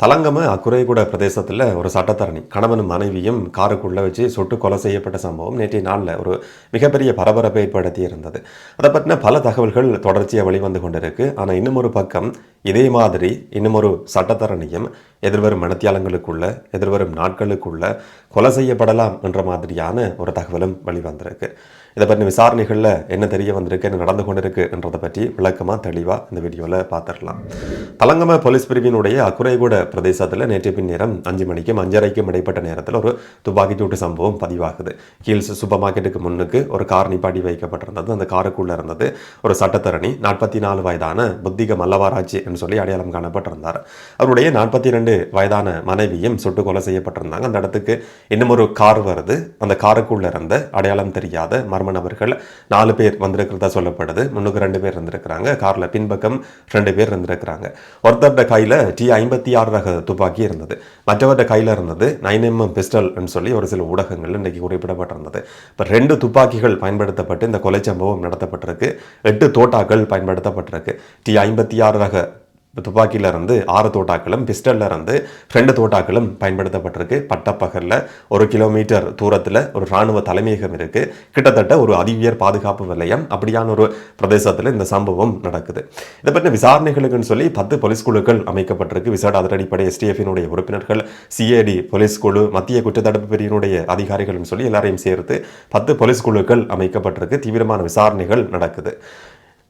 தலங்கம அக்குறைகூட பிரதேசத்தில் ஒரு சட்டத்தரணி கணவனும் மனைவியும் காருக்குள்ளே வச்சு சுட்டு கொலை செய்யப்பட்ட சம்பவம் நேற்றைய நாளில் ஒரு மிகப்பெரிய பரபரப்பை ஏற்படுத்தி இருந்தது அதை பற்றின பல தகவல்கள் தொடர்ச்சியாக வெளிவந்து கொண்டிருக்கு. ஆனால் இன்னும் ஒரு பக்கம் இதே மாதிரி இன்னும் ஒரு சட்டத்தரணியும் எதிர்வரும் மனத்தியாலங்களுக்குள்ள எதிர்வரும் நாட்களுக்குள்ள கொலை செய்யப்படலாம் என்ற மாதிரியான ஒரு தகவலும் வெளிவந்திருக்கு. இதை பற்றி விசாரணைகளில் என்ன தெரிய வந்திருக்கு என்ன நடந்து கொண்டிருக்கு என்றதை பற்றி விளக்கமாக தெளிவாக இந்த வீடியோவில் பார்த்துடலாம். தலங்கம போலீஸ் பிரிவினுடைய அக்குறைகூட பிரதேசத்தில் நேற்று பின் நேரம் அஞ்சு மணிக்கும் அஞ்சரைக்கும் இடைப்பட்ட நேரத்தில் ஒரு துப்பாக்கிச்சூட்டு சம்பவம் பதிவாகுது. ஹீல்ஸ் சூப்பர் மார்க்கெட்டுக்கு முன்னுக்கு ஒரு கார் நிப்பாட்டி வைக்கப்பட்டிருந்தது. அந்த காருக்குள்ளே இருந்தது ஒரு சட்டத்தரணி நாற்பத்தி நாலு வயதான புத்திக மல்லவாராய்ச்சி என்று சொல்லி அடையாளம் காணப்பட்டிருந்தார். அவருடைய நாற்பத்தி ரெண்டு வயதான மனைவியும் சுட்டு கொலை செய்யப்பட்டிருந்தாங்க. அந்த இடத்துக்கு இன்னும் ஒரு கார் வருது. அந்த காருக்குள்ளே இருந்த அடையாளம் தெரியாத மர்ம நபர்கள் நாலு பேர் வந்திருக்கிறதா சொல்லப்படுது. முன்னுக்கு ரெண்டு பேர் இருந்திருக்கிறாங்க. கார்ல பின்பக்கம் ரெண்டு பேர் இருந்திருக்கிறாங்க. ஒருத்தர்ட கையில் டி ஐம்பத்தி ஆறு ரக துப்பாக்கி இருந்தது. மற்றவர்கிட்ட கையில் இருந்தது நைன் எம்எம் பிஸ்டல்னு சொல்லி ஒரு சில ஊடகங்கள் இன்றைக்கு குறிப்பிடப்பட்டிருந்தது. இப்போ ரெண்டு துப்பாக்கிகள் பயன்படுத்தப்பட்டு இந்த கொலை சம்பவம் நடத்தப்பட்டிருக்கு. எட்டு தோட்டாக்கள் பயன்படுத்தப்பட்டிருக்கு. டி ஐம்பத்தி ஆறு ரக துப்பாக்கியில் இருந்து ஆறு தோட்டாக்களும் பிஸ்டலில் இருந்து ரெண்டு தோட்டாக்களும் பயன்படுத்தப்பட்டிருக்கு. பட்டப்பகலில் ஒரு கிலோமீட்டர் தூரத்தில் ஒரு இராணுவ தலைமையகம் இருக்குது கிட்டத்தட்ட ஒரு அதிவியர் பாதுகாப்பு நிலையம். அப்படியான ஒரு பிரதேசத்தில் இந்த சம்பவம் நடக்குது. இதை பற்றி விசாரணைகளுக்குன்னு சொல்லி பத்து போலீஸ் குழுக்கள் அமைக்கப்பட்டிருக்கு. விசேட அதிரடிப்படை எஸ்டிஎஃபினுடைய உறுப்பினர்கள் சிஏடி போலீஸ் குழு மத்திய குற்றத்தடுப்பு பிரிவினுடைய அதிகாரிகள்னு சொல்லி எல்லாரையும் சேர்த்து பத்து போலீஸ் குழுக்கள் அமைக்கப்பட்டிருக்கு. தீவிரமான விசாரணைகள் நடக்குது.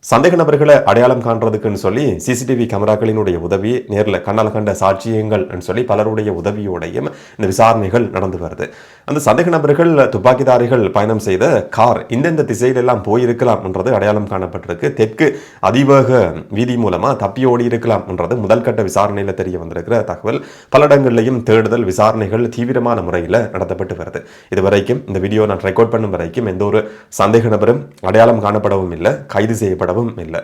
சந்தேக நபர்களை அடையாளம் காண்றதுக்குன்னு சொல்லி சிசிடிவி கேமராக்களினுடைய உதவி நேரில் கண்ணால் கண்ட சாட்சியங்கள்னு சொல்லி பலருடைய உதவியோடையும் இந்த விசாரணைகள் நடந்து வருது. அந்த சந்தேக நபர்கள் துப்பாக்கிதாரிகள் பயணம் செய்த கார் இந்தந்த திசையிலெல்லாம் போயிருக்கலாம் என்றது அடையாளம் காணப்பட்டிருக்கு. தெற்கு அதிவேக வீதி மூலமாக தப்பி ஓடி இருக்கலாம் என்றது முதல் கட்ட விசாரணையில் தெரிய வந்திருக்கிற தகவல். பல இடங்கள்லையும் தேடுதல் விசாரணைகள் தீவிரமான முறையில் நடத்தப்பட்டு வருது. இதுவரைக்கும் இந்த வீடியோ நான் ரெக்கார்ட் பண்ணும் வரைக்கும் எந்த ஒரு சந்தேக நபரும் அடையாளம் காணப்படவும் இல்லை. கைது செய்யப்படவும் இல்லை.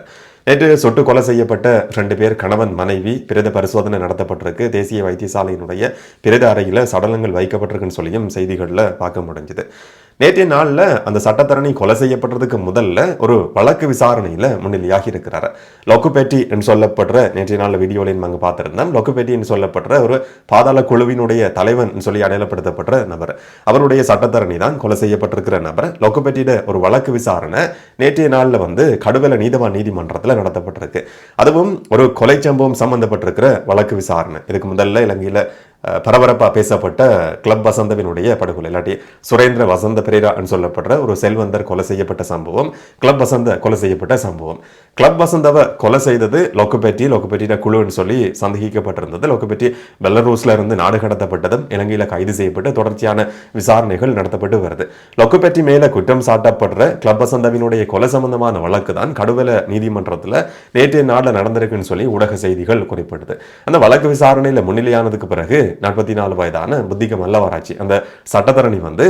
நேற்று சுட்டு கொலை செய்யப்பட்ட ரெண்டு பேர் கணவன் மனைவி பிரேத பரிசோதனை நடத்தப்பட்டிருக்கு. தேசிய வைத்தியசாலையினுடைய பிரேத அறையில் சடலங்கள் வைக்கப்பட்டிருக்குன்னு சொல்லியும் செய்திகளில் பார்க்க முடிஞ்சுது. நேற்றைய நாளில் அந்த சட்டத்தரணி கொலை செய்யப்படுறதுக்கு முதல்ல ஒரு வழக்கு விசாரணையில் முன்னிலையாகி இருக்கிறார். லொக்குபேட்டி என்று சொல்லப்படுற நேற்றைய நாளில் வீடியோவில் நாங்கள் பார்த்துருந்தோம். லொக்குபேட்டி என்று சொல்லப்படுற ஒரு பாதாள குழுவினுடைய தலைவன் சொல்லி அடையாளப்படுத்தப்படுற நபர். அவருடைய சட்டத்தரணி தான் கொலை செய்யப்பட்டிருக்கிற நபர். லொக்குபேட்டியிட ஒரு வழக்கு விசாரணை நேற்றைய நாளில் வந்து கடுவல நீதவான் நீதிமன்றத்தில் நடத்தப்பட்டிருக்கு. அதுவும் ஒரு கொலை சம்பவம் சம்பந்தப்பட்டிருக்கிற வழக்கு விசாரணை. இதுக்கு முதல்ல இலங்கையில் பரபரப்பாக பேசப்பட்ட கிளப் வசந்தவினுடைய படுகொலை. இல்லாட்டி சுரேந்திர வசந்த பிரேரான்னு சொல்லப்படுற ஒரு செல்வந்தர் கொலை செய்யப்பட்ட சம்பவம் கிளப் வசந்த கொலை செய்யப்பட்ட சம்பவம். கிளப் வசந்தவை கொலை செய்தது லொக்குபெட்டி லொக்குபெட்டியிட குழுன்னு சொல்லி சந்தேகிக்கப்பட்டிருந்தது. லொக்குபெட்டி பெலரூஸ்ல இருந்து நாடு கடத்தப்பட்டதும் இலங்கையில் கைது செய்யப்பட்டு தொடர்ச்சியான விசாரணைகள் நடத்தப்பட்டு வருது. லொக்குபெட்டி மேல குற்றம் சாட்டப்படுற கிளப் வசந்தவினுடைய கொலை சம்பந்தமான வழக்கு தான் கடுவல நீதிமன்றத்தில் நேற்றைய நாளில் நடந்திருக்குன்னு சொல்லி ஊடக செய்திகள் குறிப்பிடுது. அந்த வழக்கு விசாரணையில் முன்னிலையானதுக்கு பிறகு நாற்பத்தி நாலு வயதான புத்திக மல்லவராட்சி அந்த சட்டத்தரணி வந்து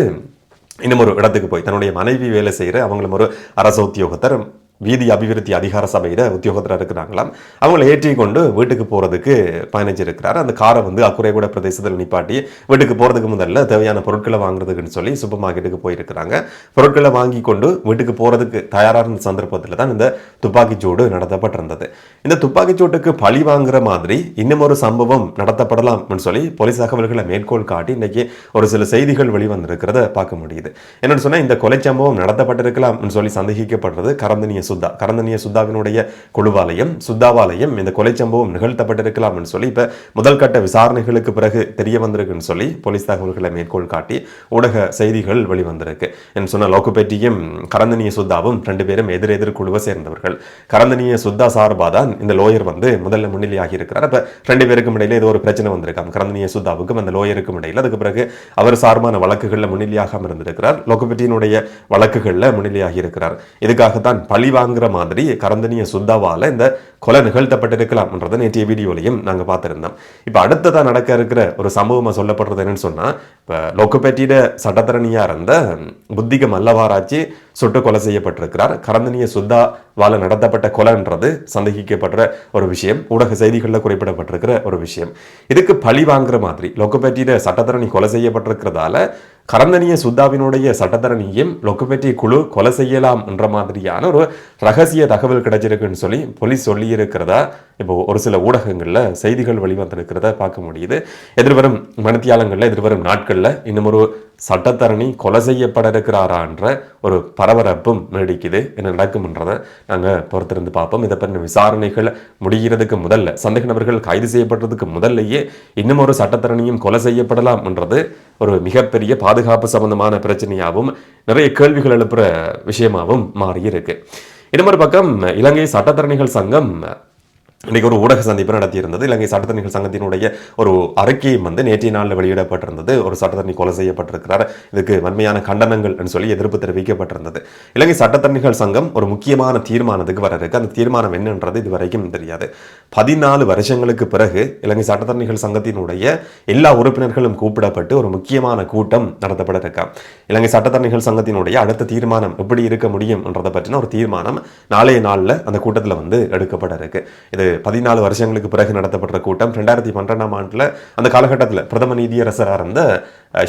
இன்னும் ஒரு இடத்துக்கு போய் தன்னுடைய மனைவி வேலை செய்கிற அவங்களும் ஒரு அரசு உத்தியோகத்தர் வீதி அபிவிருத்தி அதிகார சபையில் உத்தியோகத்தில் இருக்கிறாங்களாம். அவங்கள ஏற்றி கொண்டு வீட்டுக்கு போகிறதுக்கு பயணிச்சிருக்கிறார் அந்த காரை வந்து அக்குறைகூட பிரதேசத்தில் நிப்பாட்டி வீட்டுக்கு போகிறதுக்கு முதல்ல தேவையான பொருட்களை வாங்குறதுக்குன்னு சொல்லி சூப்பர் மார்க்கெட்டுக்கு போயிருக்கிறாங்க. பொருட்களை வாங்கி கொண்டு வீட்டுக்கு போகிறதுக்கு தயாரான சந்தர்ப்பத்தில் தான் இந்த துப்பாக்கிச்சூடு நடத்தப்பட்டிருந்தது. இந்த துப்பாக்கிச்சூட்டுக்கு பழி வாங்குற மாதிரி இன்னும் ஒரு சம்பவம் நடத்தப்படலாம்னு சொல்லி போலீஸ் தகவல்களை மேற்கோள் காட்டி இன்னைக்கு ஒரு சில செய்திகள் வெளிவந்திருக்கிறத பார்க்க முடியுது. என்னென்னு சொன்னால் இந்த கொலை சம்பவம் நடத்தப்பட்டிருக்கலாம்னு சொல்லி சந்தேகிக்கப்படுறது கரந்தனிய சுத்தா கரந்தனிய சுத்தாவினுடைய குழுவாலயம் சுத்தாவாலயம் இந்த கொலை சம்பவம் நிகழ்த்தப்பட்டிருக்கலாம்னு சொல்லி இப்போ முதல் கட்ட விசாரணைகளுக்கு பிறகு தெரிய வந்திருக்குன்னு சொல்லி போலீஸ் தகவல்களை மேற்கோள் காட்டி ஊடக செய்திகள் வெளிவந்திருக்கு. என்று சொன்ன லோக்குபேட்டியும் கரந்தனிய சுத்தாவும் ரெண்டு பேரும் எதிரெதிர் குழுவை சேர்ந்தவர்கள். கரந்தனிய சுத்தா சார்பாக தான் இந்த லோயர் வந்து முதல்ல முன்னிலையாகி இருக்கிறார். அப்போ ரெண்டு பேருக்கும் இடையில ஏதோ ஒரு பிரச்சனை வந்திருக்காங்க கரந்தனிய சுத்தாவுக்கும் அந்த லோயருக்கும் இடையில. அதுக்கு பிறகு அவர் சார்பான வழக்குகளில் முன்னிலையாகாம இருந்திருக்கிறார் லோக்குபெட்டியினுடைய வழக்குகளில் முன்னிலையாகி இருக்கிறார். இதுக்காகத்தான் பழி வாங்குற மாதிரி கரந்தனிய சுத்தாவால இந்த கொலை நிகழ்த்தப்பட்டிருக்கலாம்ன்றதை நேற்றைய வீடியோலையும் நாங்கள் பார்த்துருந்தோம். இப்போ அடுத்ததாக நடக்க இருக்கிற ஒரு சம்பவமாக சொல்லப்படுறது என்னன்னு சொன்னால் இப்போ லோக்குப்பேட்டியிட சட்டத்தரணியாக இருந்த புத்திக மல்லவாராச்சி சுட்டு கொலை செய்யப்பட்டிருக்கிறார். கரந்தனிய சுத்தா வாழ நடத்தப்பட்ட கொலைன்றது சந்தேகிக்கப்படுற ஒரு விஷயம். ஊடக செய்திகளில் குறிப்பிடப்பட்டிருக்கிற ஒரு விஷயம். இதுக்கு பழி வாங்குற மாதிரி லோக்குப்பேட்டியிட சட்டத்தரணி கொலை செய்யப்பட்டிருக்கிறதால கரந்தனிய சுத்தாவினுடைய சட்டத்தரணியும் லொக்குபெட்டி குழு கொலை செய்யலாம் என்ற மாதிரியான ஒரு ரகசிய தகவல் கிடைச்சிருக்குன்னு சொல்லி போலீஸ் சொல்லி இருக்கிறதா? இப்போ ஒரு சில ஊடகங்களில் செய்திகள் வெளிவந்திருக்கிறத பார்க்க முடியுது. எதிர்வரும் மணித்தியாலங்களில் எதிர்வரும் நாட்களில் இன்னும் ஒரு சட்டத்தரணி கொலை செய்யப்பட இருக்கிறாரான்ற ஒரு பரபரப்பும் நீடிக்குது. என்ன நடக்கும்ன்றதை நாங்கள் பொறுத்திருந்து பார்ப்போம். இதை பற்றின விசாரணைகள் முடிகிறதுக்கு முதல்ல சந்தேக நபர்கள் கைது செய்யப்படுறதுக்கு முதல்லையே இன்னும் ஒரு சட்டத்தரணியும் கொலை செய்யப்படலாம் என்றது ஒரு மிகப்பெரிய பாதுகாப்பு சம்பந்தமான பிரச்சனையாகவும் நிறைய கேள்விகள் எழுப்புகிற விஷயமாகவும் மாறி இருக்கு இன்னொரு பக்கம் இலங்கை சட்டத்தரணிகள் சங்கம் இன்னைக்கு ஒரு ஊடக சந்திப்பு நடத்தியிருந்தது. இலங்கை சட்டத்தரணிகள் சங்கத்தினுடைய ஒரு அறிக்கையும் வந்து நேற்றைய நாளில் வெளியிடப்பட்டிருந்தது. ஒரு சட்டத்தரணி கொலை செய்யப்பட்டிருக்கிறார். இதுக்கு வன்மையான கண்டனங்கள் சொல்லி எதிர்ப்பு தெரிவிக்கப்பட்டிருந்தது. இலங்கை சட்டத்தரணிகள் சங்கம் ஒரு முக்கியமான தீர்மானத்துக்கு வர இருக்கு. அந்த தீர்மானம் என்னன்றது இது வரைக்கும் தெரியாது. பதினாலு வருஷங்களுக்கு பிறகு இலங்கை சட்டத்தரணிகள் சங்கத்தினுடைய எல்லா உறுப்பினர்களும் கூப்பிடப்பட்டு ஒரு முக்கியமான கூட்டம் நடத்தப்பட இருக்கா இலங்கை சட்டத்தரணிகள் சங்கத்தினுடைய அடுத்த தீர்மானம் எப்படி இருக்க முடியும் என்றதை பற்றின ஒரு தீர்மானம் நாளைய நாளில் அந்த கூட்டத்தில் வந்து எடுக்கப்பட இருக்கு இது பதினாலு வருஷங்களுக்கு பிறகு நடத்தப்பட்ட கூட்டம். ரெண்டாயிரத்தி பன்னெண்டாம் ஆண்டில் அந்த காலகட்டத்தில் பிரதம நீதியரசராக இருந்த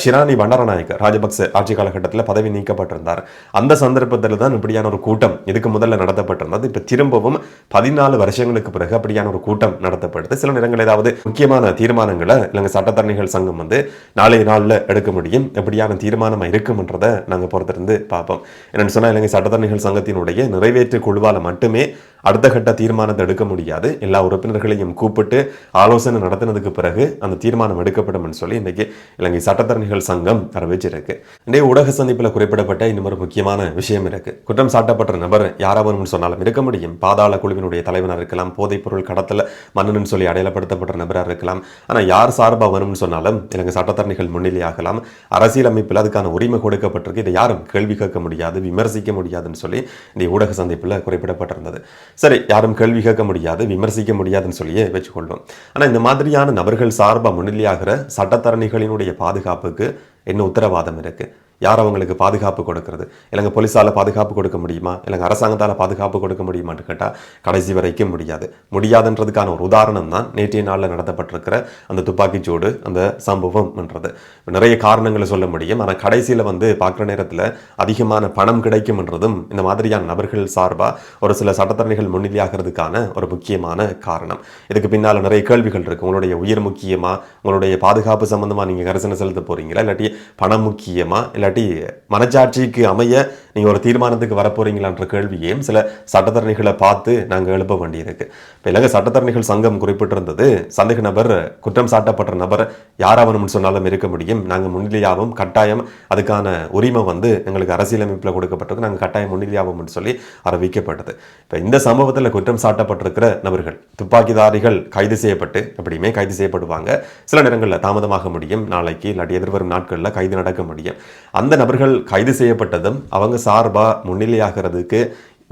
ஷிராணி பண்டாரநாயக்க ராஜபக்ச ஆட்சி காலகட்டத்தில் பதவி நீக்கப்பட்டிருந்தார். அந்த சந்தர்ப்பத்தில் தான் இப்படியான ஒரு கூட்டம் இதுக்கு முதல்ல நடத்தப்பட்டிருந்தது. இப்போ திரும்பவும் பதினாலு வருஷங்களுக்கு பிறகு அப்படியான ஒரு கூட்டம் நடத்தப்படுது. சில நேரங்கள் ஏதாவது முக்கியமான தீர்மானங்களை இல்லைங்க சட்டத்தரணிகள் சங்கம் வந்து நாளைய நாளில் எடுக்க முடியும். எப்படியான தீர்மானம் இருக்கும்ன்றதை நாங்கள் பொறுத்திருந்து பார்ப்போம். என்னென்னு சொன்னால் இலங்கை சட்டத்தரணிகள் சங்கத்தினுடைய நிறைவேற்று குழுவால் மட்டுமே அடுத்த கட்ட தீர்மானத்தை எடுக்க முடியாது. எல்லா உறுப்பினர்களையும் கூப்பிட்டு ஆலோசனை நடத்தினதுக்கு பிறகு அந்த தீர்மானம் எடுக்கப்படும் சொல்லி இன்னைக்கு இலங்கை சட்டத்தரணிகள் சங்கம் அறிவிச்சிருக்கு இன்றைய ஊடக சந்திப்பில் குறிப்பிடப்பட்ட இன்னும் ஒரு முக்கியமான விஷயம் இருக்கு. குற்றம் சாட்டப்பட்ட நபர் யாராவது சொன்னாலும் இருக்க முடியும். பாதாள குழுவினுடைய தலைவனாக இருக்கலாம் போதைப் பொருள் கடத்தல மன்னன் சொல்லி அடையாளப்படுத்தப்பட்ட நபராக இருக்கலாம். ஆனால் யார் சார்பாக வரும்னு சொன்னாலும் இலங்கை சட்டத்தரணிகள் முன்னிலையாகலாம் அரசியலமைப்பில் அதுக்கான உரிமை கொடுக்கப்பட்டிருக்கு. இதை யாரும் கேள்வி கேட்க முடியாது விமர்சிக்க முடியாதுன்னு சொல்லி இந்த ஊடக சந்திப்பில் குறிப்பிடப்பட்டிருந்தது. சரி யாரும் கேள்வி கேட்க முடியாது விமர்சிக்க முடியாதுன்னு சொல்லியே வச்சுக்கொள்வோம் ஆனால் இந்த மாதிரியான நபர்கள் சார்பாக முன்னிலையாகிற சட்டத்தரணிகளினுடைய பாதுகாப்புக்கு என்ன உத்தரவாதம் இருக்கு? யார் அவங்களுக்கு பாதுகாப்பு கொடுக்கறது? இல்லைங்க போலீஸால் பாதுகாப்பு கொடுக்க முடியுமா? இல்லைங்க அரசாங்கத்தால் பாதுகாப்பு கொடுக்க முடியுமான்னு கேட்டால் கடைசி வரைக்கும் முடியாது. முடியாதுன்றதுக்கான ஒரு உதாரணம் தான் நேற்றைய நாளில் நடத்தப்பட்டிருக்கிற அந்த துப்பாக்கிச்சூடு அந்த சம்பவம்ன்றது நிறைய காரணங்களை சொல்ல முடியும். ஆனால் கடைசியில் வந்து பார்க்குற நேரத்தில் அதிகமான பணம் கிடைக்கும்ன்றதும் இந்த மாதிரியான நபர்கள் சார்பாக ஒரு சில சட்டத்தரணிகள் முன்னிலையாகிறதுக்கான ஒரு முக்கியமான காரணம். இதுக்கு பின்னால் நிறைய கேள்விகள் இருக்குது உங்களுடைய உயிர் முக்கியமாக உங்களுடைய பாதுகாப்பு சம்மந்தமாக நீங்கள் கரிசனை செலுத்த போகிறீங்களா இல்லாட்டி பணம் முக்கியமாக இல்லை இல்லாட்டி மனச்சாட்சிக்கு அமைய நீங்கள் ஒரு தீர்மானத்துக்கு வரப்போறீங்களான்ற கேள்வியையும் சில சட்டத்தரணிகளை பார்த்து நாங்கள் எழுப்ப வேண்டியிருக்கு. இப்போ இலங்கை சட்டத்தரணிகள் சங்கம் குறிப்பிட்டிருந்தது சந்தேக நபர் குற்றம் சாட்டப்பட்ட நபர் யாராவனும் சொன்னாலும் இருக்க முடியும். நாங்கள் முன்னிலையாகவும் கட்டாயம் அதுக்கான உரிமை வந்து எங்களுக்கு அரசியலமைப்பில் கொடுக்கப்பட்டிருக்கு. நாங்கள் கட்டாயம் முன்னிலையாகவும் சொல்லி அறிவிக்கப்பட்டது. இப்போ இந்த சம்பவத்தில் குற்றம் சாட்டப்பட்டிருக்கிற நபர்கள் துப்பாக்கிதாரிகள் கைது செய்யப்பட்டு எப்படியுமே கைது செய்யப்படுவாங்க. சில நேரங்களில் தாமதமாக முடியும். நாளைக்கு இல்லாட்டி எதிர்வரும் நாட்களில் கைது நடக்க முடியும். அந்த நபர்கள் கைது செய்யப்பட்டதும் அவங்க சார்பாக முன்னிலையாகிறதுக்கு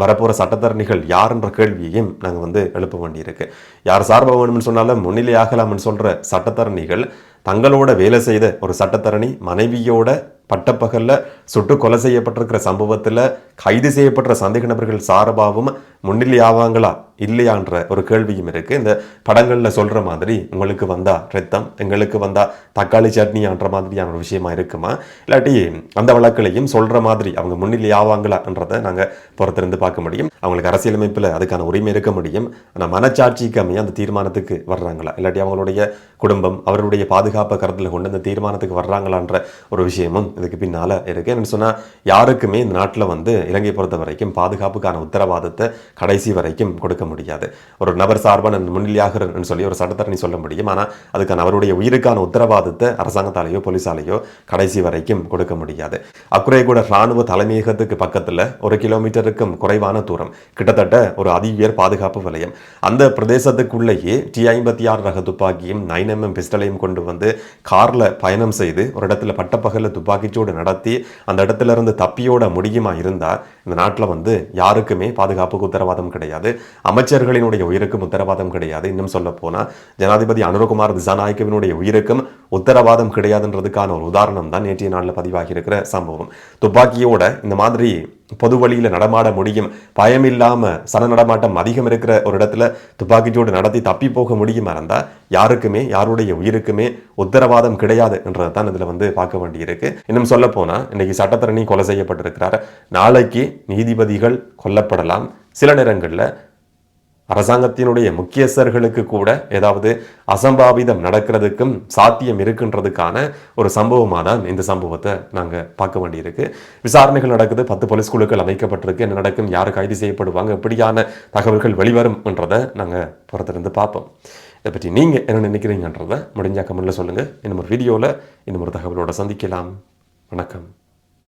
வரப்போகிற சட்டத்தரணிகள் யாருன்ற கேள்வியையும் நாங்கள் வந்து எழுப்ப வேண்டியிருக்கு. யார் சார்பாக வேணும்னு சொன்னாலும் முன்னிலையாகலாம்னு சொல்கிற சட்டத்தரணிகள் தங்களோட வேலை செய்த ஒரு சட்டத்தரணி மனைவியோட பட்டப்பகலில் சுட்டு கொலை செய்யப்பட்டிருக்கிற சம்பவத்தில் கைது செய்யப்பட்ட சந்தேக நபர்கள் சார்பாகவும் முன்னிலை ஆவாங்களா? இல்லையான்ற ஒரு கேள்வியும் இருக்குது இந்த படங்களில் சொல்கிற மாதிரி உங்களுக்கு வந்தா ரத்தம் எங்களுக்கு வந்தா தக்காளி சட்னியான்ற மாதிரியான ஒரு விஷயமா இருக்குமா? இல்லாட்டி அந்த வழக்குலையும் சொல்கிற மாதிரி அவங்க முன்னிலை ஆவாங்களான்றதை நாங்கள் பொறுத்திருந்து பார்க்க முடியும். அவங்களுக்கு அரசியலமைப்பில் அதுக்கான உரிமை இருக்க முடியும். ஆனால் மனச்சாட்சிக்கு அமைய அந்த தீர்மானத்துக்கு வர்றாங்களா? இல்லாட்டி அவங்களுடைய குடும்பம் அவருடைய பாதுகாப்பை கருத்தில் கொண்டு அந்த தீர்மானத்துக்கு வர்றாங்களான்ற ஒரு விஷயமும் இதுக்கு பின்னால் இருக்குது என்னென்னு சொன்னால் யாருக்குமே இந்த நாட்டில் வந்து இலங்கை பொறுத்த வரைக்கும் பாதுகாப்புக்கான உத்தரவாதத்தை கடைசி வரைக்கும் கொடுக்க முடியாது. ஒரு நபர் சார்பான முன்னிலையாகிறன்னு சொல்லி ஒரு சட்டத்தரணி சொல்ல முடியும். ஆனால் அதுக்கான அவருடைய உயிருக்கான உத்தரவாதத்தை அரசாங்கத்தாலேயோ போலீஸாலேயோ கடைசி வரைக்கும் கொடுக்க முடியாது. அக்குறையகூட இராணுவ தலைமையகத்துக்கு பக்கத்தில் ஒரு கிலோமீட்டருக்கும் குறைவான தூரம் கிட்டத்தட்ட ஒரு அதிவியர் பாதுகாப்பு வலயம். அந்த பிரதேசத்துக்குள்ளேயே டி ஐம்பத்தி ஆறு ரக துப்பாக்கியும் நைன் எம்எம் பிஸ்டலையும் கொண்டு வந்து காரில் பயணம் செய்து ஒரு இடத்துல பட்டப்பகலில் துப்பாக்கிச்சூடு நடத்தி அந்த இடத்துல இருந்து தப்பியோட முடியுமா இருந்தால் இந்த நாட்டில் வந்து யாருக்குமே பாதுகாப்புக்கு உத்தரவாதம் கிடையாது. அமைச்சர்களினுடைய உயிருக்கும் உத்தரவாதம் கிடையாது. இன்னும் சொல்ல போனால் ஜனாதிபதி அனுரகுமார் திசாநாயக்கவினுடைய உயிருக்கும் உத்தரவாதம் கிடையாதுன்றதுக்கான ஒரு உதாரணம் தான் நேற்றைய நாளில் பதிவாகி இருக்கிற சம்பவம். துப்பாக்கியோட இந்த மாதிரி பொது வழியில் நடமாட முடியும். பயம் சன நடமாட்டம் அதிகம் இருக்கிற ஒரு இடத்துல துப்பாக்கிச்சூடு நடத்தி தப்பி போக முடியுமா இருந்தால் யாருக்குமே யாருடைய உயிருக்குமே உத்தரவாதம் கிடையாது என்றதை தான் இதில் வந்து பார்க்க வேண்டியிருக்கு. இன்னும் சொல்ல போனால் இன்னைக்கு சட்டத்தரணி கொலை செய்யப்பட்டிருக்கிறார். நாளைக்கு நீதிபதிகள் கொல்லப்படலாம். சில நேரங்களில் அரசாங்கத்தினுடைய முக்கியஸ்தர்களுக்கு கூட ஏதாவது அசம்பாவிதம் நடக்கிறதுக்கும் சாத்தியம் இருக்குன்றதுக்கான ஒரு சம்பவமாக தான் இந்த சம்பவத்தை நாங்கள் பார்க்க வேண்டியிருக்கு. விசாரணைகள் நடக்குது பத்து போலீஸ் குழுக்கள் அமைக்கப்பட்டிருக்கு என்ன நடக்கும் யார் கைது செய்யப்படுவாங்க எப்படியான தகவல்கள் வெளிவரும் என்றதை நாங்கள் புறத்திலிருந்து பார்ப்போம். இதை பற்றி நீங்கள் என்ன நினைக்கிறீங்கன்றதை முடிஞ்சா கமெண்ட்டில் சொல்லுங்கள் இன்னும் ஒரு வீடியோவில் இன்னும் ஒரு தகவலோட சந்திக்கலாம். வணக்கம்.